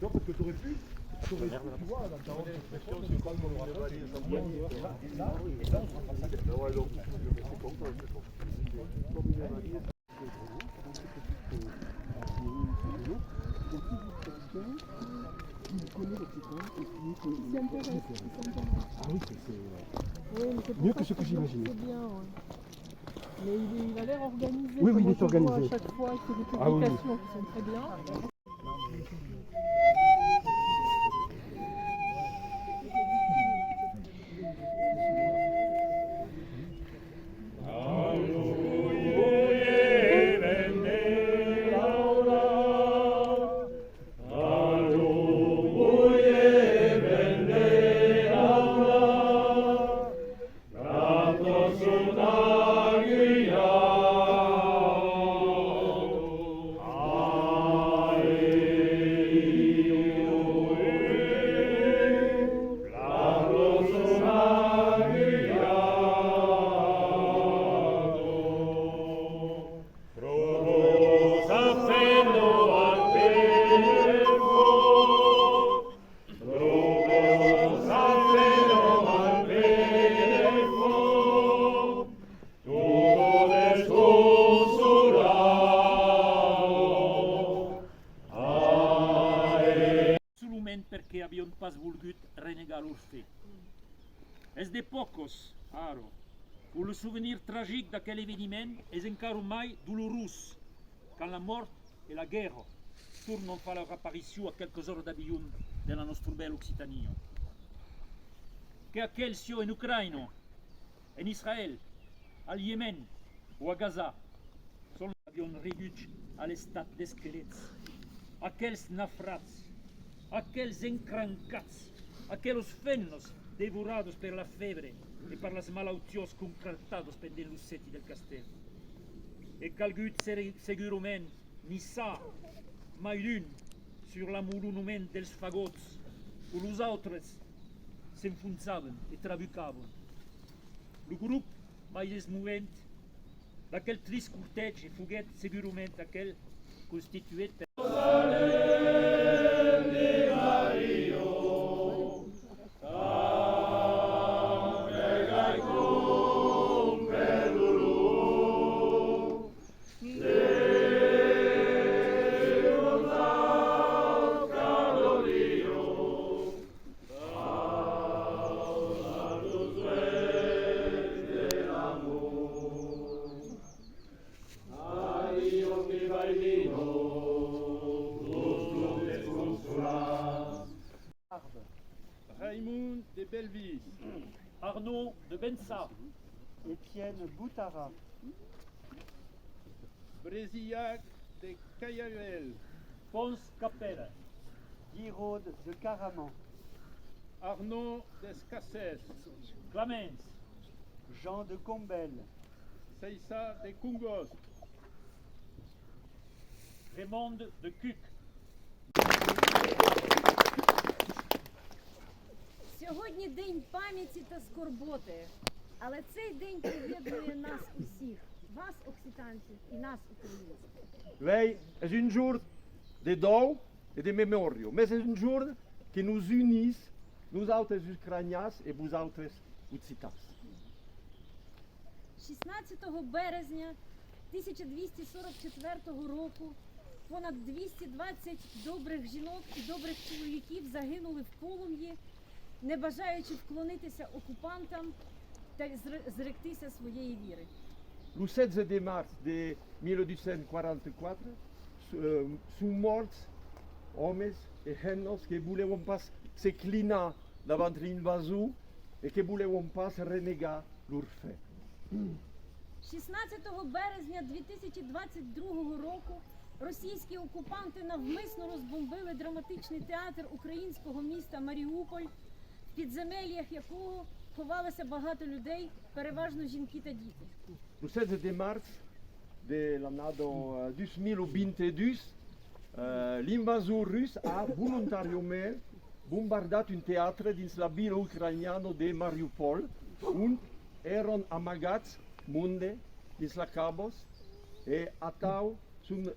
Parce c'est mieux que ce que j'imaginais. Il, a l'air organisé. Oui, il est organisé. À chaque fois, il fait des publications qui sont très bien. Es de pocos, aro, où le souvenir tragique d'aquel événement est encara mai douloureux, quand la mort et la guerre tournent fa leur apparition à quelques heures d'avion de la nostra bella Occitania. Que aquel en Ucraïna, en Israël, al Yémen ou à Gaza, sont avions réduits à l'estat d'esquelettes. Aquells nafrats, aquels encrancats, aquellos fennos devorados per la febre e per las malautios concretados pendent los seti del castel. E calgut ser segurament ni sa mai l'un sur la molonument dels fagots o los altres s'enfonzaven e trabucaven. Lo grup mai esmovent d'aquel trist cortege foguèt segurament aquel constituït per... Raymond de Belleville, Arnaud de Bensa, Étienne Boutara, Brésillac de Cayavel, Pons Capella, Guiraud de Caraman, Arnaud d'Escassès, Clamens, Jean de Combel, Seissa de Cungos, Raymond de Cuc, Сьогодні день пам'яті та скорботи, але цей день поєднує нас усіх, вас, окситанців, і нас, українців. Wij, is een jour de dou et de memorio, mais c'est un jour qui nous unit, nous autres Ukrainiens et vous autres Utsitas. 16 березня 1244 року понад 220 добрих жінок і добрих чоловіків загинули в полум'ї, не бажаючи вклонитися окупантам та зректися своєї віри. Le 16 de mars de 1844, euh, sont morts hommes et hennos qui voulaient pas s'incliner devant l'invasion et qui voulaient pas renégar leur fait. 16 березня 2022 року російські окупанти навмисно розбомбили драматичний театр українського міста Маріуполь, підземеллях якого ховалося багато людей, переважно жінки та діти. Le 16 de mars de l'année euh, 2022, euh, l'invasion russe a volontairement bombardé un théâtre dans la ville ukrainienne de Mariupol, où erano amagats monde dans la cabos et attau sunt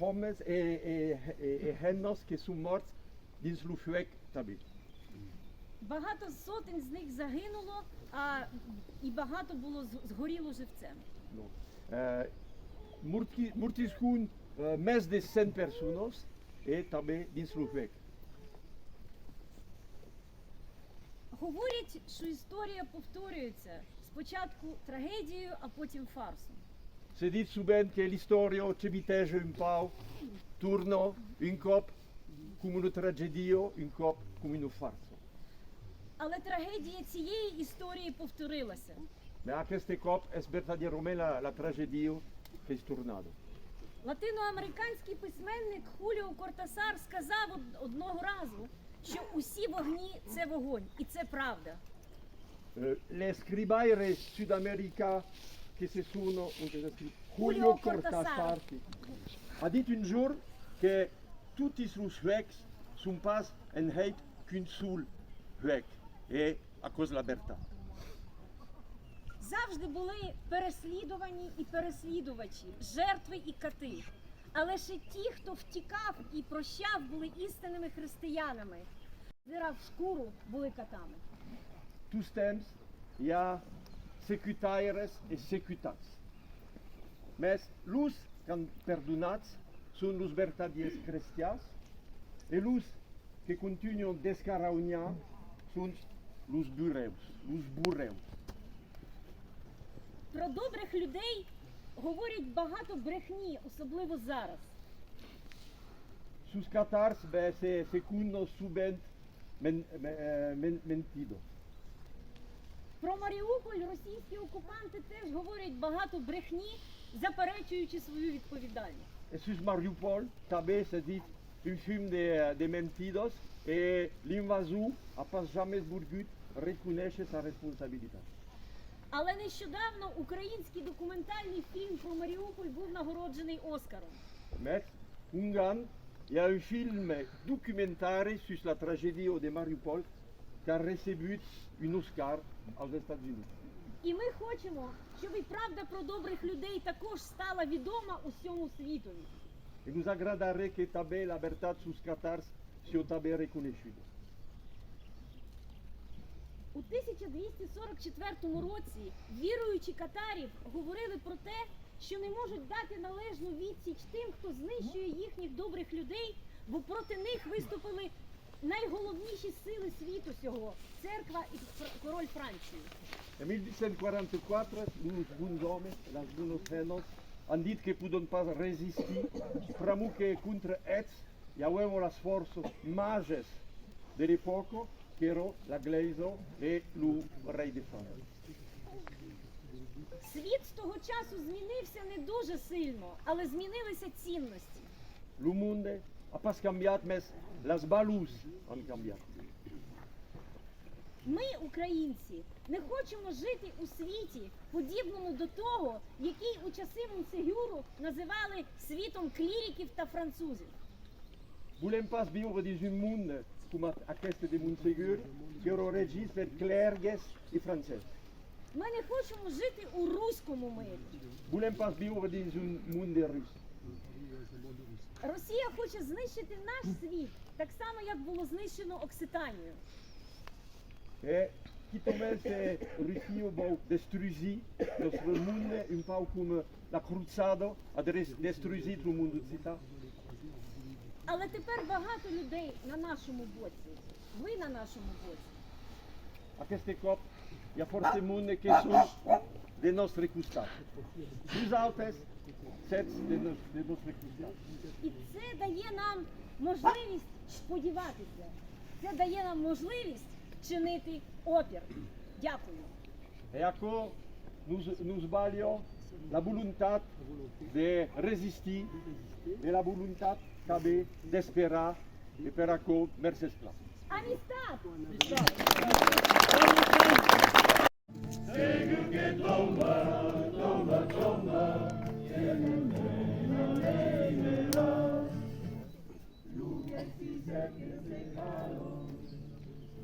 hommes et, et, et, et hennos qui sont morts din sluhuek tabi. Багато сотень з них загинуло, а і багато було згоріло живцем. No. Uh, Murti, Murtis hun uh, mes de 100 personas e tabe din sluhuek. Говорять, що історія повторюється спочатку трагедією, а потім фарсом. Se dit souvent que l'historia ci vitege un pau, turno un cop come una tragedia, un cop come una farsa. Але трагедія цієї історії повторилася. Ma aquest cop és verdaderament la, la tragedia que és tornada. Латиноамериканський письменник Хуліо Кортасар сказав одного разу, що усі вогні це вогонь, і це правда. Uh, l'escribaire sud-americà che se sono che si- Julio Cortázar. Ha dit un jour que tutti i suecs sont pas en heit qu'un seul suec libertà. Завжди були переслідувані і переслідувачі, жертви і кати. Але ще ті, хто втікав і прощав, були істинними християнами. Шкуру були катами. Tous temps secutaires e secutats. Perdonats e que los burreus, los burreus. Про добрих людей говорять багато брехні, особливо зараз. Sus catars be se secundos subent men, men, eh, mentido. Про Маріуполь російські окупанти теж говорять багато брехні, заперечуючи свою відповідальність. Sus Mariupol també se dit un film de, de mentidos e l'invasor ha pas jamais volgut reconèixer sa responsabilitat. Але нещодавно український документальний фільм про Маріуполь був нагороджений Оскаром. Mais, un an, il y a un film documentaire sur la tragédie de Mariupol qui a reçu un Oscar aux États-Unis. І ми хочемо, щоб і правда про добрих людей також стала відома усьому світові. Et nous agradarait que també la veritat sus catars soit també reconeguda. У 1244 році віруючі катарів говорили про те, що не можуть дати належну відсіч тим, хто знищує їхніх добрих людей, бо проти них виступили найголовніші сили світу сього церква і король Франції. En 1844, uns bons feines, han dit que poden pas resistir, pramo que contra ells hi havia les forces mages de l'època, que era l'Anglesa e el rei de França. Світ з того часу змінився не дуже сильно, але змінилися цінності. El monde ha pas canviat, mais les valors han canviat. Ми, українці, не хочемо жити у світі, подібному до того, який у часи Монсегюру називали світом кліриків та французів. Volem pas viure dins un monde com aquest de Montsegur, que era regit per clergues i francesos. Ми не хочемо жити у руському мирі. Volem pas viure dins un monde rus. Росія хоче знищити наш світ, так само, як було знищено Окситанію. La. Але тепер багато людей на нашому боці. Ви на нашому боці. Cop de nostre de, nos, de nostre costat. І це дає нам можливість сподіватися. Це дає нам можливість чинити опір. Дякую. Et encore, nous, nous valions la volontat de resistir et la volontat també d'esperar et per accord, merci esclaves. Амістад! Mentre passano le